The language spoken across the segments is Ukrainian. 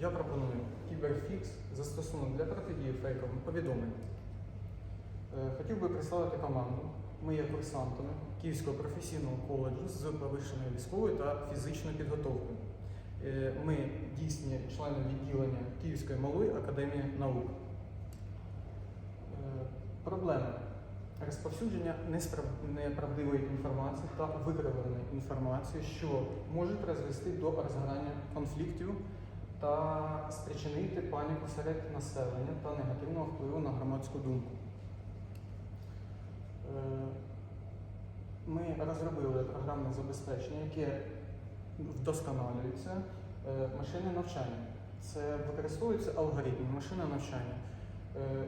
Я пропоную кіберфікс застосунок для протидії фейковим повідомленням. Е, Хотів би представити команду. Ми є курсантами Київського професійного коледжу з повищеною військовою та фізичною підготовкою. Е, Ми дійсні члени відділення Київської малої академії наук. Е, Проблеми розповсюдження неправдивої інформації та викривленої інформації, що можуть призвести до розгорання конфліктів та спричинити паніку серед населення та негативного впливу на громадську думку. Е, Ми розробили програмне забезпечення, яке вдосконалюється е, машини навчання. Це використовуються алгоритми машини навчання, е,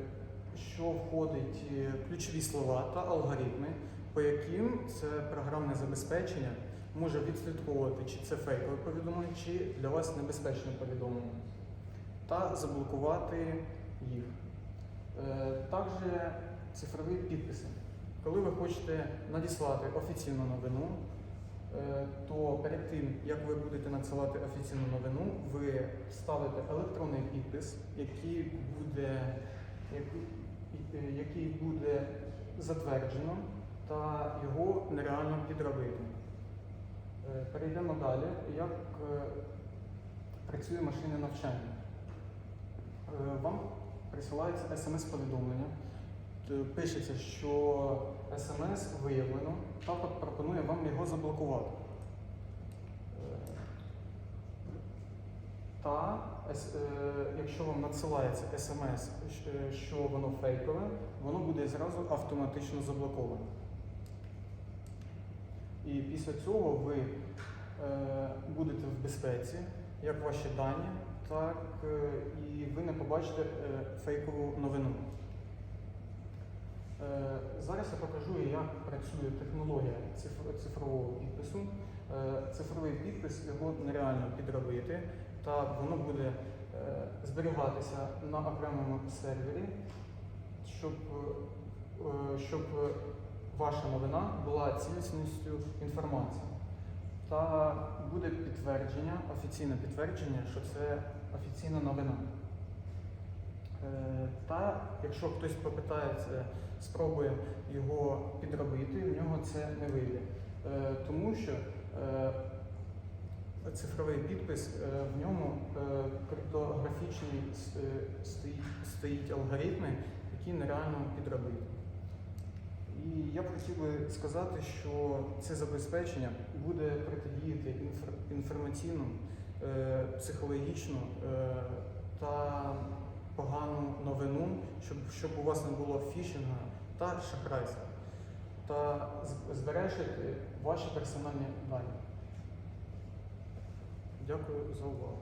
що входить ключові слова та алгоритми, по яким це програмне забезпечення може відслідковувати, чи це фейкове повідомлення, чи для вас небезпечне повідомлення, та заблокувати їх. Е, Також цифрові підписи. Коли ви хочете надіслати офіційну новину, е, то перед тим, як ви будете надсилати офіційну новину, ви ставите електронний підпис, який буде, е, який буде затверджено, та його нереально підробити. Е, Перейдемо далі, як е, працює машина навчання. Е, Вам присилається смс-повідомлення. Пишеться, що смс виявлено, та пропонує вам його заблокувати. Та якщо вам надсилається смс, що воно фейкове, воно буде зразу автоматично заблоковане. І після цього ви е, будете в безпеці, як ваші дані, так е, і ви не побачите е, фейкову новину. Зараз я покажу, як працює технологія цифр- цифрового підпису. Цифровий підпис його нереально підробити, та воно буде зберігатися на окремому сервері, щоб, щоб ваша новина була цілісністю інформації. Та буде підтвердження, офіційне підтвердження, що це офіційна новина. Е, Та якщо хтось попитається, спробує його підробити, в нього це не вийде. Е, Тому що е, цифровий підпис, в ньому стоїть, стоїть алгоритми, які нереально підробити. Я б хотів би сказати, що це забезпечення буде протидіяти інфор- інформаційно, е, психологічно е, та погану новину, щоб, щоб у вас не було фішинга та шахрайства, та збережете ваші персональні дані. Дякую за увагу.